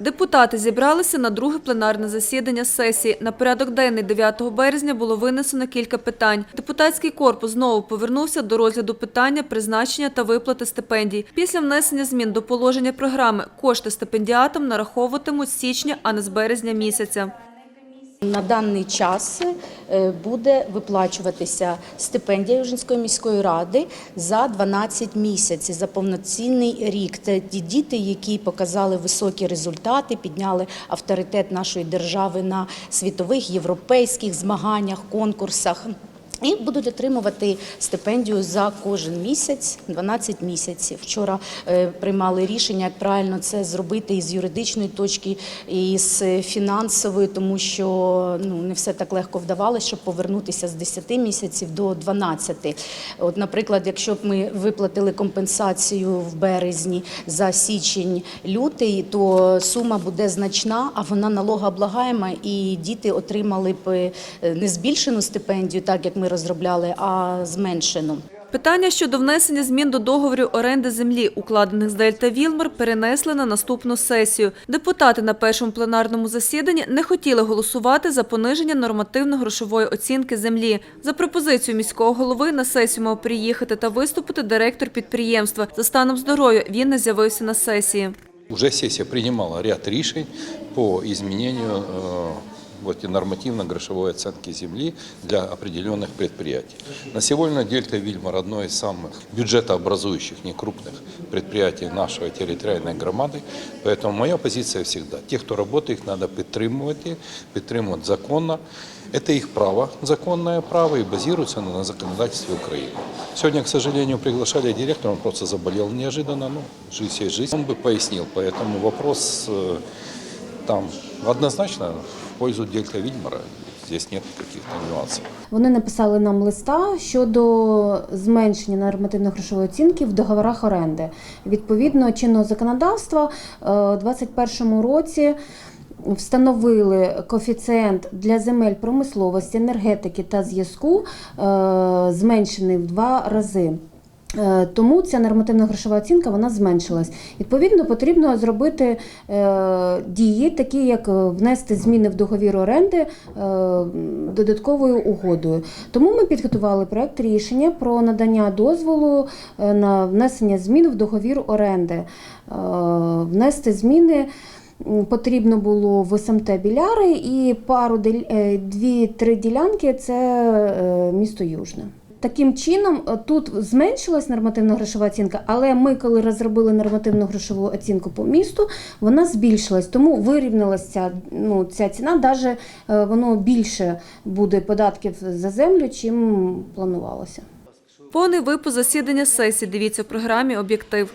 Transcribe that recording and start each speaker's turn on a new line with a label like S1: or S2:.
S1: Депутати зібралися на друге пленарне засідання сесії. На порядок денний 9 березня було винесено кілька питань. Депутатський корпус знову повернувся до розгляду питання призначення та виплати стипендій. Після внесення змін до положення програми кошти стипендіатам нараховуватимуть з січня, а не з березня місяця.
S2: На даний час е, буде виплачуватися стипендія Южинської міської ради за 12 місяців, за повноцінний рік. Це ті діти, які показали високі результати, підняли авторитет нашої держави на світових європейських змаганнях, конкурсах. І будуть отримувати стипендію за кожен місяць, 12 місяців. Вчора е, приймали рішення, як правильно це зробити із юридичної точки, і з фінансової, тому що ну не все так легко вдавалося, щоб повернутися з 10 місяців до 12. От, наприклад, якщо б ми виплатили компенсацію в березні за січень-лютий, то сума буде значна, а вона налогооблагаєма, і діти отримали б е, не збільшену стипендію, так як ми розробляли, а зменшену.
S1: Питання щодо внесення змін до договорів оренди землі, укладених з Дельта Вілмер, перенесли на наступну сесію. Депутати на першому пленарному засіданні не хотіли голосувати за пониження нормативно-грошової оцінки землі. За пропозицією міського голови на сесію мав приїхати та виступити директор підприємства. За станом здоров'я він не з'явився на сесії.
S3: Уже сессия принимала ряд решений по изменению э, вот, нормативно-грошевой оценки земли для определенных предприятий. На сегодня Дельта Вильмар одно из самых бюджетообразующих некрупных предприятий нашей территориальной громады. Поэтому моя позиция всегда, те, кто работает, их надо підтримувати, підтримувати законно. Это их право, законное право, и базируется оно на законодательстве Украины. Сегодня, к сожалению, приглашали директора, он просто заболел неожиданно, ну, жизнь есть жизнь. Он бы пояснил, поэтому вопрос э, там однозначно пользу Дельта Вильмара. Здесь нет каких-то нюансов.
S4: Вони написали нам листа щодо зменшення нормативно-грошової оцінки в договорах оренди. Відповідно чинного законодавства е, у 2021 році встановили коефіцієнт для земель промисловості, енергетики та зв'язку е, зменшений в два рази. Е, Тому ця нормативна грошова оцінка вона зменшилась. Відповідно, потрібно зробити е, дії, такі як е, внести зміни в договір оренди додатковою угодою. Тому ми підготували проект рішення про надання дозволу на внесення змін в договір оренди. Внести зміни. Потрібно було в СМТ Біляри і пару дві-три ділянки це місто Южне. Таким чином, е, тут зменшилась нормативна грошова оцінка, але ми, коли розробили нормативну грошову оцінку по місту, вона збільшилась. Тому вирівнялася ну, ця ціна, навіть воно більше буде податків за землю, чим планувалося.
S1: Повний випуск засідання сесії дивіться в програмі «Об'єктив».